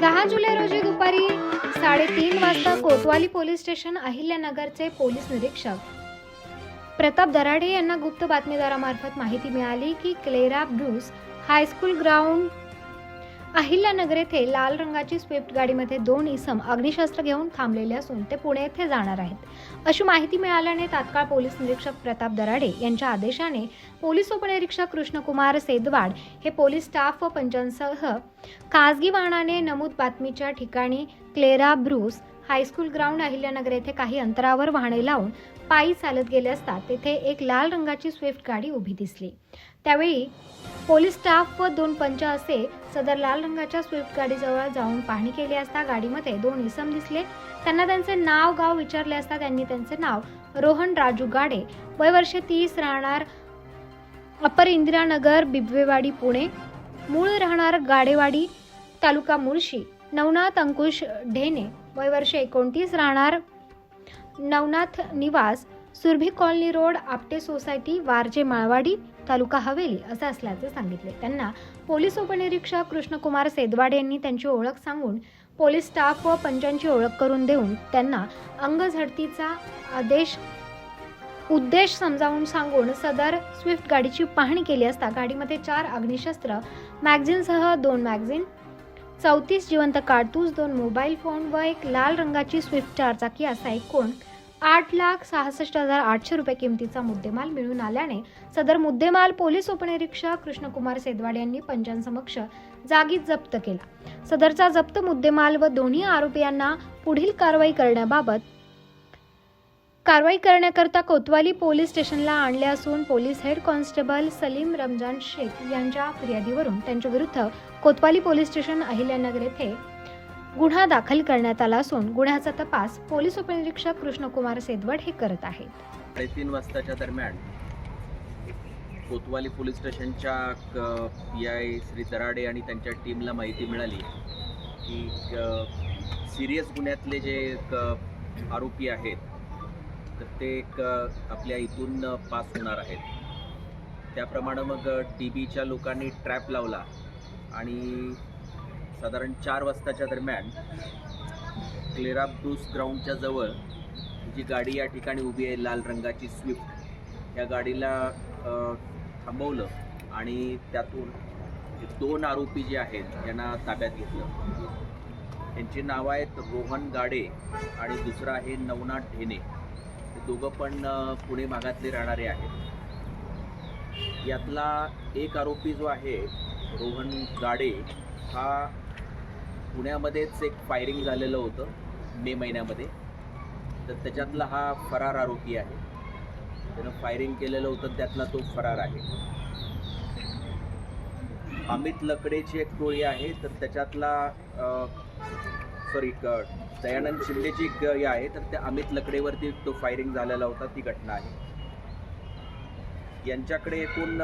दहा जुलै रोजी दुपारी साडेतीन वाजता कोतवाली पोलीस स्टेशन अहिल्यानगरचे पोलीस निरीक्षक प्रताप दराडे यांना गुप्त बातमीदारामार्फत माहिती मिळाली की Clara Bruce high school ground Ahilyanagar येथे लाल रंगाची स्विफ्ट गाडीमध्ये दोन इसम अग्निशस्त्र घेऊन थांबलेले असून ते पुणे येथे जाणार आहेत. अशी माहिती मिळाल्याने तात्काळ पोलीस निरीक्षक प्रताप दराडे यांच्या आदेशाने पोलीस उपनिरीक्षक कृष्णकुमार सेदवाड हे पोलीस स्टाफ व पंचांसह खासगी वाहनाने नमूद बातमीच्या ठिकाणी Clara Bruce high school ground Ahilyanagar येथे काही अंतरावर वाहने लावून पायी चालत गेले असता तेथे एक लाल रंगाची स्विफ्ट गाडी उभी दिसली. त्यावेळी पोलीस स्टाफ व दोन पंच असे सदर लाल रंगाच्या स्विफ्ट गाडीजवळ जाऊन पाहणी केली असता गाडीमध्ये दोन इसम दिसले. त्यांना त्यांचे नाव गाव विचारले असता त्यांनी त्यांचे नाव रोहन राजू गाडे वय वर्ष तीस राहणार अपर इंदिरानगर बिबवेवाडी पुणे. मूळ राहणार गाडेवाडी तालुका मुळशी. नवनाथ अंकुश ढेने वय वर्ष एकोणतीस राहणार नवनाथ निवास Surabhi colony road Apte society Warje Malwadi. तालुका हवेली असं असल्याचे सांगितले त्यांना पोलीस उपनिरीक्षक कृष्णकुमार सेदवाड यांनी त्यांची ओळख सांगून पोलीस स्टाफ व पंचांची ओळख करून देऊन त्यांना अंग झडतीचा आदेश उद्देश समजावून सांगून सदर स्विफ्ट गाडीची पाहणी केली असता गाडीमध्ये चार अग्निशस्त्र मॅगझिनसह दोन मॅगझिन चौतीस जिवंत कारतूस दोन मोबाईल फोन व एक लाल रंगाची स्विफ्ट चारचाकी असा एकूण आठ लाख सहासष्ट हजार आठशे रुपये किमतीचा मुद्देमाल मिळून आल्याने सदर मुद्देमाल पोलीस उपनिरीक्षक कृष्णकुमार सेदवाड यांनी पंचांसमक्ष जागीच जप्त केला. सदरचा जप्त मुद्देमाल व दोन्ही आरोपींना पुढील कारवाई करण्याबाबत कारवाई करण्याकरता कोतवाली पोलीस स्टेशनला आणले असून police head constable Salim Ramzan Shaikh यांच्या फिर्यादीवरून त्यांच्या विरुद्ध कोतवाली पोलीस स्टेशन अहिल्यानगर येथे गुन्हा दाखल करण्यात आला असून गुन्ह्याचा तपास पोलीस उपनिरीक्षक कृष्णकुमार सेदवड हे करत आहेत. साडेतीन वाजताच्या दरम्यान कोतवाली पोलीस स्टेशनच्या पी आय श्री दराडे आणि त्यांच्या टीमला माहिती मिळाली की सिरियस गुन्ह्यातले जे क- आरोपी आहेत तर ते एक आपल्या इथून पास होणार आहेत. त्याप्रमाणे मग टी बीच्या लोकांनी ट्रॅप लावला आणि साधारण चार वाजताच्या दरम्यान क्लेरा ब्रूस ग्राउंडच्या जवळ जी गाडी या ठिकाणी उभी आहे लाल रंगाची स्विफ्ट या गाडीला थांबवलं आणि त्यातून दोन आरोपी जे आहेत यांना ताब्यात घेतलं. त्यांची नावं आहेत रोहन गाडे आणि दुसरा आहे नवनाथ ढेने. हे दोघं पण पुणे भागातले राहणारे आहेत. यातला एक आरोपी जो आहे रोहन गाडे हा पुण्यामध्येच एक फायरिंग झालेलं होतं मे महिन्यामध्ये. तर त्याच्यातला हा फरार आरोपी आहे. त्यानं फायरिंग केलेलं होतं त्यातला तो फरार आहे. अमित लकडेची एक टोळी आहे तर त्याच्यातला सॉरी दयानंद शिंदेची एक हे आहे तर त्या अमित लकडेवरती तो फायरिंग झालेला होता ती घटना आहे. यांच्याकडे एकूण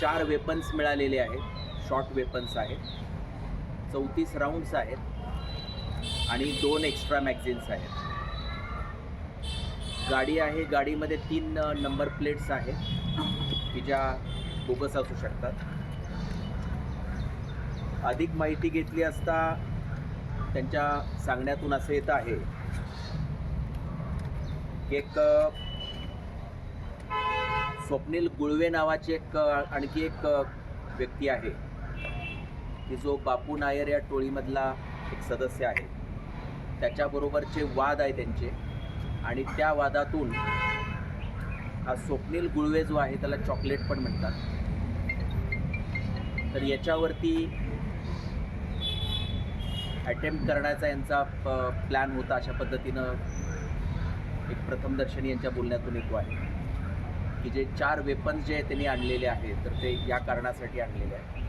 चार वेपन्स मिळालेले आहेत शॉर्ट वेपन्स आहेत. चौतीस राऊंड्स आहेत आणि दोन एक्स्ट्रा मॅगझिन्स आहेत. गाडी आहे गाडीमध्ये तीन नंबर प्लेट्स आहेत की ज्या बोगस असू शकतात. अधिक माहिती घेतली असता त्यांच्या सांगण्यातून असं येत आहे की एक स्वप्नील गुळवे नावाचे एक आणखी एक व्यक्ती आहे. की जो बापू नायर या टोळीमधला एक सदस्य आहे त्याच्याबरोबरचे वाद आहे त्यांचे. आणि त्या वादातून हा स्वप्नील गुळवे जो आहे त्याला चॉकलेट पण म्हणतात. तर याच्यावरती अटेम्प्ट करण्याचा यांचा प्लॅन होता अशा पद्धतीनं. एक प्रथमदर्शनी यांच्या बोलण्यातून येतो आहे की जे चार वेपन्स जे आहेत त्यांनी आणलेले आहेत तर ते या कारणासाठी आणलेले आहेत.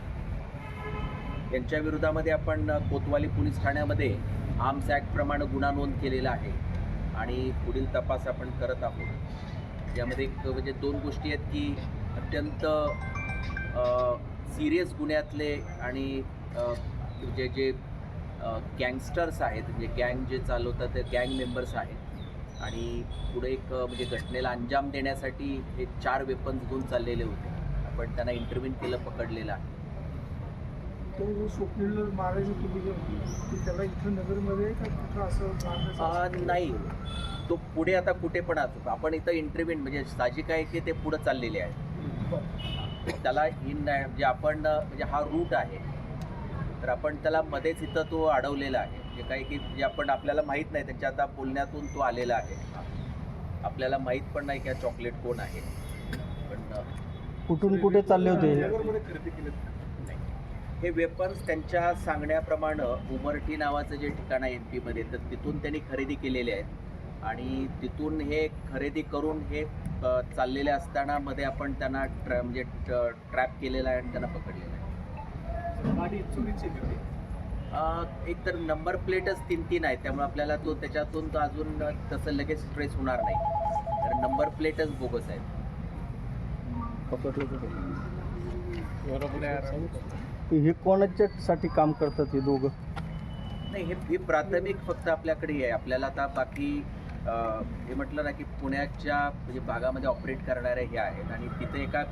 यांच्या विरोधामध्ये आपण कोतवाली पोलीस ठाण्यामध्ये आर्म्स ॲक्टप्रमाणे गुन्हा नोंद केलेला आहे आणि पुढील तपास आपण करत आहोत. यामध्ये एक म्हणजे दोन गोष्टी आहेत की अत्यंत सिरियस गुन्ह्यातले आणि जे जे गँगस्टर्स आहेत म्हणजे गँग जे चालवतात ते गँग मेंबर्स आहेत आणि पुढे एक म्हणजे घटनेला अंजाम देण्यासाठी हे चार वेपन्स घेऊन चाललेले होते. आपण त्यांना इंटरव्ह्यू केलं पकडलेलं आहे. तो स्वप्नील मारायची तुम्ही जे होती त्याला इथं नगरमध्ये का कुठं असं नाही. तो पुढे आता कुठे पण असतो आपण इथं इंटरव्ह्यू म्हणजे साहजिक आहे की ते पुढे चाललेले आहे त्याला इन म्हणजे आपण म्हणजे हा रूट आहे. तर आपण त्याला मध्येच इथं तो अडवलेला आहे. जे काही की जे आपण आपल्याला माहीत नाही त्याच्या आता बोलण्यातून तो आलेला आहे. आपल्याला माहीत पण नाही की हा चॉकलेट कोण आहे. पण कुठून कुठे चालले होते नगरमध्ये खरेदी केलं नाही. हे वेपन्स त्यांच्या सांगण्याप्रमाणे उमरठी नावाचं जे ठिकाण आहे एम पीमध्ये तर तिथून त्यांनी खरेदी केलेले आहेत. आणि तिथून हे खरेदी करून हे चाललेले असताना मध्ये आपण त्यांना ट्रॅ म्हणजे ट्रॅप केलेला आहे आणि त्यांना पकडलेलं आहे. गाडी चोरीची एक तर नंबर प्लेटच तीन तीन आहे त्यामुळे आपल्याला तो त्याच्यातून तो अजून तसं लगेच ट्रेस होणार नाही. तर नंबर प्लेटच बोगस आहेत. हे कोणाच्यासाठी काम करतात हे दोघं? नाही हे ही प्राथमिक फक्त आपल्याकडे आहे. आपल्याला आता बाकी अ, हे म्हटलं ना की पुण्याच्या म्हणजे भागामध्ये ऑपरेट करणाऱ्या हे आहेत आणि तिथे एका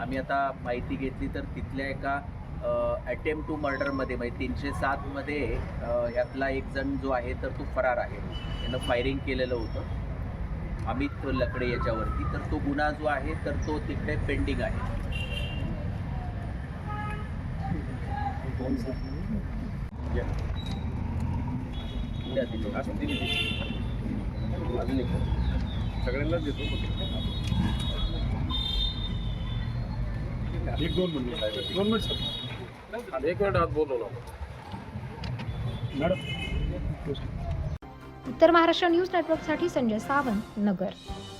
आम्ही आता माहिती घेतली तर तिथल्या एका अटेम्प्ट टू मर्डरमध्ये म्हणजे तीनशे सातमध्ये ह्यातला एक जण जो आहे तर तो फरार आहे. यानं फायरिंग केलेलं होतं. अमित लकडे याच्यावरती. तर तो गुन्हा जो आहे तर तो तिकडे पेंडिंग आहे द्या तिथे. अजून एक सगळ्यांनाच देतो एक दोन मिनिट दोन मिनिट सर एक मिनिट आत बोलू मॅडम उत्तर महाराष्ट्र न्यूज नेटवर्कसाठी Sanjay Sawant Nagar.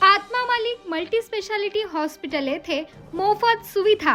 Atma Malik multi speciality hospital येथे मोफत सुविधा